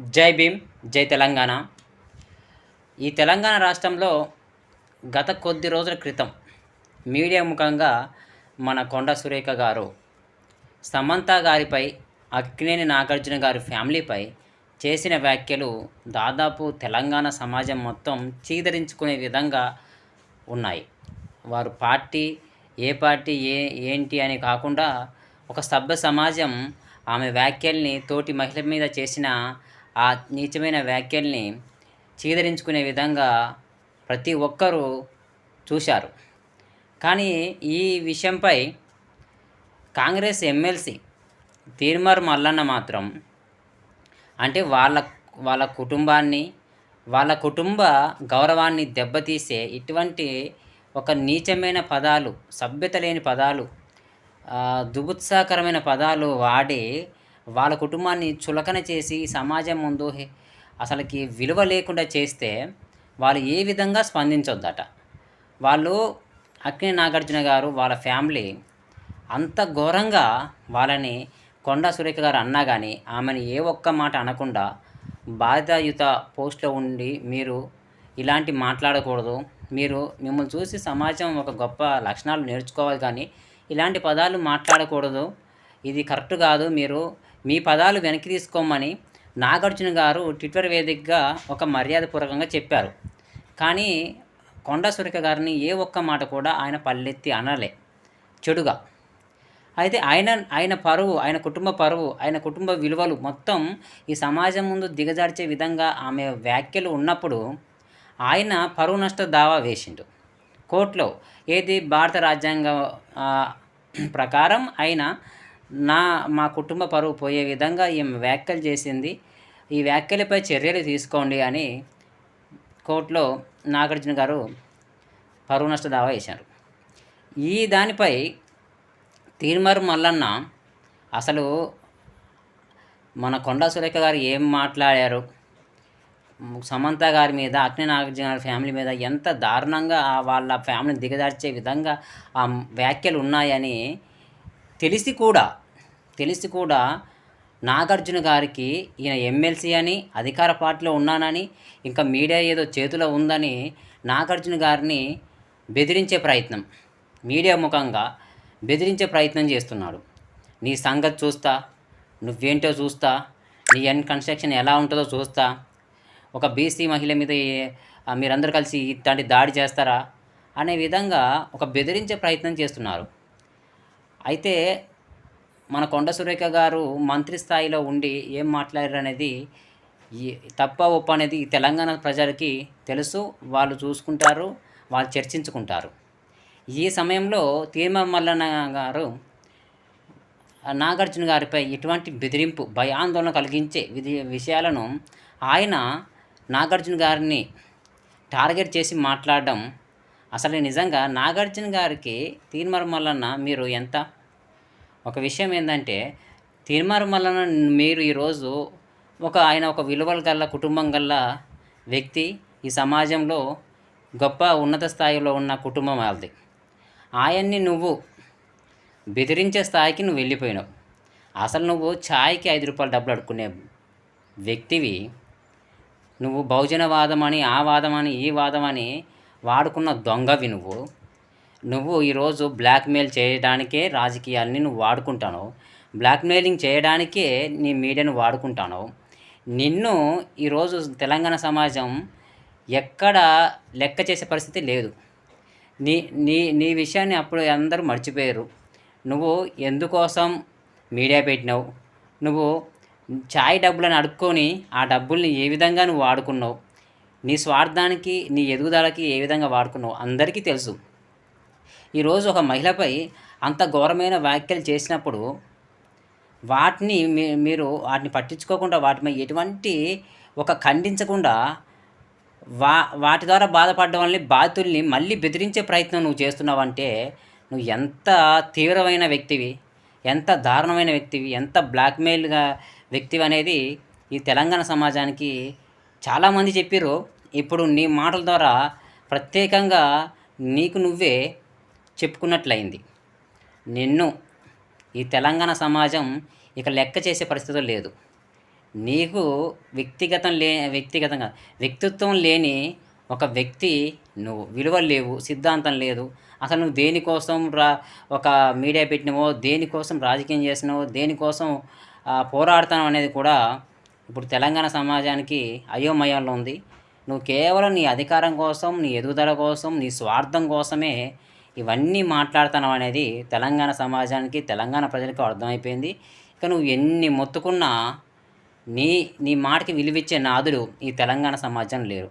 జై భీమ్ జై తెలంగాణ. ఈ తెలంగాణ రాష్ట్రంలో గత కొద్ది రోజుల క్రితం మీడియా ముఖంగా మన కొండ సురేఖ గారు సమంత గారిపై అక్కినేని నాగార్జున గారి ఫ్యామిలీపై చేసిన వ్యాఖ్యలు దాదాపు తెలంగాణ సమాజం మొత్తం చీదరించుకునే విధంగా ఉన్నాయి. వారు పార్టీ ఏ పార్టీ ఏ ఏంటి అని కాకుండా ఒక సభ్య సమాజం ఆమె వ్యాఖ్యల్ని తోటి మహిళ మీద చేసిన ఆ నీచమైన వ్యాఖ్యల్ని చీదరించుకునే విధంగా ప్రతి ఒక్కరూ చూశారు. కానీ ఈ విషయంపై కాంగ్రెస్ ఎమ్మెల్సీ తీర్మర్ మల్లన్న మాత్రం అంటే వాళ్ళ వాళ్ళ కుటుంబాన్ని వాళ్ళ కుటుంబ గౌరవాన్ని దెబ్బతీసే ఇటువంటి ఒక నీచమైన పదాలు సభ్యత లేని పదాలు ఆ, పదాలు వాడి వాళ్ళ కుటుంబాన్ని చులకన చేసి సమాజం ముందు అసలుకి విలువ లేకుండా చేస్తే వాళ్ళు ఏ విధంగా స్పందించొద్దట. వాళ్ళు అక్కినే నాగార్జున గారు వాళ్ళ ఫ్యామిలీ అంత ఘోరంగా వాళ్ళని కొండ సురేఖ గారు అన్నా కానీ ఆమెను ఏ ఒక్క మాట అనకుండా బాధ్యతాయుత పోస్ట్లో ఉండి మీరు ఇలాంటి మాట్లాడకూడదు. మీరు మిమ్మల్ని చూసి సమాజం ఒక గొప్ప లక్షణాలు నేర్చుకోవాలి కానీ ఇలాంటి పదాలు మాట్లాడకూడదు. ఇది కరెక్ట్ కాదు. మీరు మీ పదాలు వెనక్కి తీసుకోమని నాగార్జున గారు ట్విట్టర్ వేదికగా ఒక మర్యాదపూర్వకంగా చెప్పారు. కానీ కొండ సురేఖ గారిని ఏ ఒక్క మాట కూడా ఆయన పల్లెత్తి అనలే. చెడుగా. అయితే ఆయన ఆయన పరువు ఆయన కుటుంబ పరువు ఆయన కుటుంబ విలువలు మొత్తం ఈ సమాజం ముందు దిగజార్చే విధంగా ఆమె వ్యాఖ్యలు ఉన్నప్పుడు ఆయన పరువు నష్ట దావా వేసిండు. కోర్టులో ఏది భారత రాజ్యాంగ ప్రకారం ఆయన నా మా కుటుంబ పరువు పోయే విధంగా ఈమె వ్యాఖ్యలు చేసింది. ఈ వ్యాఖ్యలపై చర్యలు తీసుకోండి అని కోర్టులో నాగార్జున గారు పరువు నష్ట దావా వేశారు. ఈ దానిపై తీర్మర్ మల్లన్న అసలు మన కొండా సురేఖ గారు ఏం మాట్లాడారు? సమంత గారి మీద అగ్ని నాగార్జున గారి ఫ్యామిలీ మీద ఎంత దారుణంగా వాళ్ళ ఫ్యామిలీని దిగదార్చే విధంగా ఆ వ్యాఖ్యలు ఉన్నాయని తెలిసి కూడా తెలిసి కూడా నాగార్జున గారికి ఈయన ఎమ్మెల్సీ అని అధికార పార్టీలో ఉన్నానని ఇంకా మీడియా ఏదో చేతిలో ఉందని నాగార్జున గారిని బెదిరించే ప్రయత్నం మీడియా ముఖంగా బెదిరించే ప్రయత్నం చేస్తున్నాడు. నీ సంగతి చూస్తా నువ్వేంటో చూస్తా నీ ఎన్ కన్స్ట్రక్షన్ ఎలా ఉంటుందో చూస్తా ఒక బీసీ మహిళ మీద మీరందరూ కలిసి ఇట్లాంటి దాడి చేస్తారా అనే విధంగా ఒక బెదిరించే ప్రయత్నం చేస్తున్నారు. అయితే మన కొండ సురేఖ గారు మంత్రి స్థాయిలో ఉండి ఏం మాట్లాడారు అనేది తప్ప ఒప్ప అనేది తెలంగాణ ప్రజలకి తెలుసు వాళ్ళు చూసుకుంటారు వాళ్ళు చర్చించుకుంటారు. ఈ సమయంలో తీర్మ మల్లన్న గారు నాగార్జున గారిపై ఇటువంటి బెదిరింపు భయాందోళన కలిగించే విధి విషయాలను ఆయన నాగార్జున గారిని టార్గెట్ చేసి మాట్లాడడం అసలు నిజంగా నాగార్జున గారికి తీర్మర మల్లన్న మీరు ఎంత ఒక విషయం ఏంటంటే తీర్మార్ మీరు ఈరోజు ఒక ఆయన ఒక విలువలు గల్ల కుటుంబం గల్ల వ్యక్తి ఈ సమాజంలో గొప్ప ఉన్నత స్థాయిలో ఉన్న కుటుంబం వాళ్ళది. ఆయన్ని నువ్వు బెదిరించే స్థాయికి నువ్వు వెళ్ళిపోయినావు. అసలు నువ్వు ఛాయ్కి ఐదు రూపాయలు డబ్బులు అడుక్కునే వ్యక్తివి నువ్వు బహుజన అని ఆ వాదం అని ఈ వాదం అని వాడుకున్న దొంగవి నువ్వు. నువ్వు ఈరోజు బ్లాక్మెయిల్ చేయడానికే రాజకీయాల్ని నువ్వు వాడుకుంటాను బ్లాక్మెయిలింగ్ చేయడానికే నీ మీడియాను వాడుకుంటాను నిన్ను ఈరోజు తెలంగాణ సమాజం ఎక్కడ లెక్క చేసే పరిస్థితి లేదు. నీ నీ నీ విషయాన్ని అప్పుడు అందరూ మర్చిపోయారు. నువ్వు ఎందుకోసం మీడియా పెట్టినావు? నువ్వు ఛాయ్ డబ్బులను అడుక్కొని ఆ డబ్బుల్ని ఏ విధంగా నువ్వు వాడుకున్నావు? నీ స్వార్థానికి నీ ఎదుగుదలకి ఏ విధంగా వాడుకున్నావు? అందరికీ తెలుసు. ఈరోజు ఒక మహిళపై అంత ఘోరమైన వ్యాఖ్యలు చేసినప్పుడు వాటిని మీ- మీరు వాటిని పట్టించుకోకుండా వాటిపై ఎటువంటి ఒక ఖండించకుండా వా వాటి ద్వారా బాధపడడం వల్ల బాధితుల్ని మళ్ళీ బెదిరించే ప్రయత్నం నువ్వు చేస్తున్నావంటే నువ్వు ఎంత తీవ్రమైన వ్యక్తివి ఎంత దారుణమైన వ్యక్తివి ఎంత బ్లాక్మెయిల్గా వ్యక్తివి అనేది ఈ తెలంగాణ సమాజానికి చాలామంది చెప్పారు ఇప్పుడు నీ మాటల ద్వారా ప్రత్యేకంగా నీకు నువ్వే చెప్పుకున్నట్లయింది. నిన్ను ఈ తెలంగాణ సమాజం ఇక లెక్క చేసే పరిస్థితి లేదు. నీకు వ్యక్తిగతం లే వ్యక్తిగతంగా వ్యక్తిత్వం లేని ఒక వ్యక్తి నువ్వు విలువలు లేవు సిద్ధాంతం లేదు. అసలు నువ్వు దేనికోసం రా ఒక మీడియా పెట్టినవో దేనికోసం రాజకీయం చేసినావో దేనికోసం పోరాడతావు అనేది కూడా ఇప్పుడు తెలంగాణ సమాజానికి అయోమయంలో ఉంది. నువ్వు కేవలం నీ అధికారం కోసం నీ ఎదుగుదల కోసం నీ స్వార్థం కోసమే ఇవన్నీ మాట్లాడతాను అనేది తెలంగాణ సమాజానికి తెలంగాణ ప్రజలకు అర్థమైపోయింది. ఇక నువ్వు ఎన్ని మొత్తుకున్నా నీ నీ మాటకి విలువిచ్చే నాదులు ఈ తెలంగాణ సమాజం లేరు.